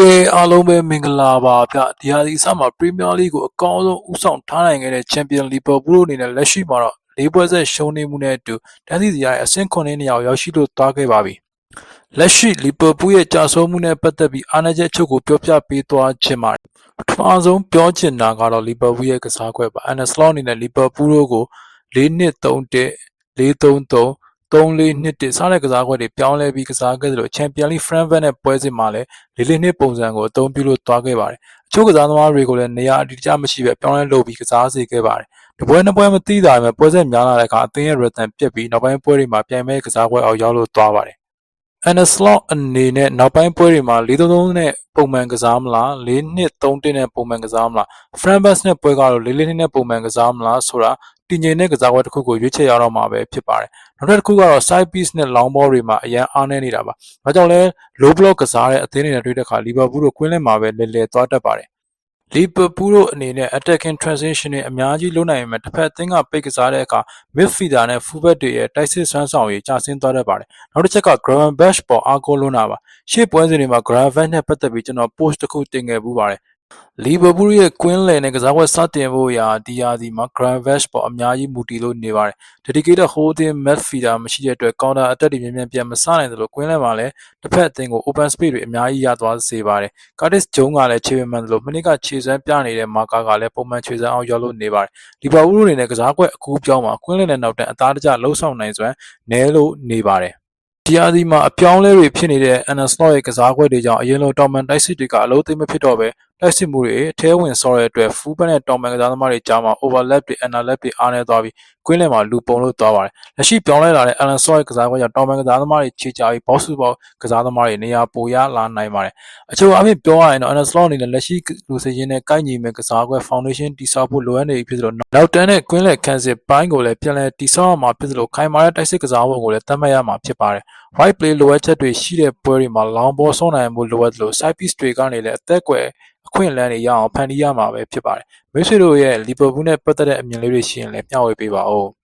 ကဲအားလုံးပဲမင်္ဂလာပါဗျဒီဟာဒီအစမှာပရီးမီးယားလိကိုအကောင်းဆုံးဥဆောင်ထားနိုင်ခဲ့တဲ့ချန်ပီယံလီဗာပူးတို့အနေနဲ့လက်ရှိမှာတော့လေးပွဲဆက်ရှုံးနေမှုနဲ့အတူတန်းစီစရာရဲ့အဆင့်9နေရာကိုရောက်ရှိလို့သွားခဲ့ပါပြီလက်ရှိလီဗာပူးရဲ့ကြာဆုံးမှုနဲ့ပတ်သက်ပြီးအားနည်းချက်အချို့ကိုပြောပြပေးသွားခြင်းပါတယ်ပထမဆုံးပြောချင်တာကတော့လီဗာပူးရဲ့ကစားကွက်ပါအန်နက်စလော့အနေနဲ့လီဗာပူးတို့ကို၄နှစ်3တက်433 3-4နှစ်တစ်စားတဲ့ကစားကွက်တွေပြောင်းလဲပြီးကစားခဲ့သလိုချန်ပီယံလိဖရန်ဗတ်နဲ့ပွဲစဉ်မှာလည်းလေးလေးနှစ်ပုံစံကိုအသုံးပြုလို့သွားခဲ့ပါတယ်။အချို့ကစားသမားတွေကိုလည်းနေရာအတိအကျမရှိပဲပြောင်းလဲလုပ်ပြီးကစားစေခဲ့ပါတယ်။တပွဲနှစ်ပွဲမသိတာပေမဲ့ပွဲစဉ်များလာတဲ့အခါအသင်းရဲ့ rhythm ပြက်ပြီးနောက်ပိုင်းပွဲတွေမှာပြိုင်မဲ့ကစားကွက်အောင်ရောက်လို့သွားပါတယ်။ Anslot အနေနဲ့နောက်ပိုင်းပွဲတွေမှာ4-3-3နဲ့ပုံမှန်ကစားမလား4-2-3-1နဲ့ပုံမှန်ကစားမလား Frankfurt နဲ့ပွဲကတော့4-4-2နဲ့ပုံမှန်ကစားမလားဆိုတာ တည်ငြိမ်တဲ့ကစားကွက်တစ်ခုကိုရွေးချယ်ရတော့မှာပဲဖြစ်ပါတယ်။နောက်တစ်ခုကတော့ side piece နဲ့ long ball တွေမှာအရန်အားနည်းနေတာပါ။ဒါကြောင့်လဲ low block ကစားတဲ့အသင်းတွေနဲ့တွေ့တဲ့အခါလီဗာပူးတို့ကွင်းလင်းမှာပဲလဲလဲသွားတတ်ပါတယ်။လီဗာပူးတို့အနေနဲ့ attacking transition တွေအများကြီးလုပ်နိုင်ပေမဲ့တစ်ဖက်အသင်းကပိတ်ကစားတဲ့အခါ midfielder နဲ့ fullback တွေရဲ့တိုက်စစ်ဆွမ်းဆောင်ရည်ကျဆင်းသွားတတ်ပါတယ်။နောက်တစ်ချက်က Gravenberch ပေါ်အားကိုးလွန်းတာပါ။ရှေ့ပွဲစဉ်တွေမှာ Gravenberch နဲ့ပတ်သက်ပြီးကျွန်တော် post တစ်ခုတင်ခဲ့ပူးပါတယ် လီဗာပူးရဲ့ကွင်းလယ်နဲ့ကစားကွက်စတင်ဖို့ရာဒီယာဒီမှာ Gravenberch ပေါ်အများကြီးမူတည်လို့နေပါတယ်။ dedicated holding midfielder မရှိတဲ့အတွက် counter attack တွေမြန်မြန်ပြန်မစနိုင်သလိုကွင်းလယ်မှာလည်းတစ်ဖက်အသင်းကို open space တွေအများကြီးရသွားစေပါတယ်။ Curtis Jones ကလည်းခြေပင်မှန်သလိုမနစ်ကခြေစွမ်းပြနေတဲ့မာကာကလည်းပုံမှန်ခြေစွမ်းအောင်ရောက်လို့နေပါတယ်။လီဗာပူးအနေနဲ့ကစားကွက်အကူးပြောင်းမှာကွင်းလယ်နဲ့နောက်တန်းအသားတကျလှုပ်ဆောင်နိုင်စွမ်းနည်းလို့နေပါတယ်။ဒီရာသီမှာအပြောင်းအလဲတွေဖြစ်နေတဲ့ Anna Slot ရဲ့ကစားကွက်တွေကြောင့်အရင်လို တောင်ပန်တိုက်စစ်တွေက အလုံးသိမ်းမဖြစ်တော့ပဲ တိုက်စစ်မှုတွေအထဲဝင်ဆော့တဲ့အတွက်ဖူးပန်နဲ့တောင်ပန်ကစားသမားတွေကြားမှာ overlap တွေ underlap တွေအားနေသွားပြီးကွင်းလယ်မှာလူပုံလို့သွားပါတယ်။လက်ရှိပြောင်းလဲလာတဲ့ Alan Slot ရဲ့ကစားကွက်ကြောင့်တောင်ပန်ကစားသမားတွေခြေချပြီး box to box ကစားသမားတွေနေရာပိုရလာနိုင်ပါတယ်။အချို့အဖြစ်ပြောရရင်တော့ Alan Slot အနေနဲ့လက်ရှိလူစရင်းနဲ့ကိုက်ညီမဲ့ကစားကွက် foundation တိစောက်ဖို့လိုအပ်နေပြီဖြစ်သလိုနောက်တန်းနဲ့ကွင်းလယ်ခန်းစစ်ပိုင်းကိုလည်းပြန်လည်တိစောက်ရမှာဖြစ်သလိုခိုင်မာတဲ့တိုက်စစ်ကစားပုံကိုလည်းသတ်မှတ်ရမှာဖြစ်ပါတယ်။ right play လိုအပ်ချက်တွေရှိတဲ့ပွဲတွေမှာ long ball ဆော့နိုင်မှုလိုအပ်သလို side piece တွေကနေလည်းအသက်ကွယ် အခွင့်အလမ်းတွေရအောင်ဖန်တီးရမှာပဲဖြစ်ပါတယ်။မိတ်ဆွေတို့ရဲ့လီဗာပူးနဲ့ပတ်သက်တဲ့အမြင်လေးတွေရှိရင်လည်းမျှဝေပေးပါဦး။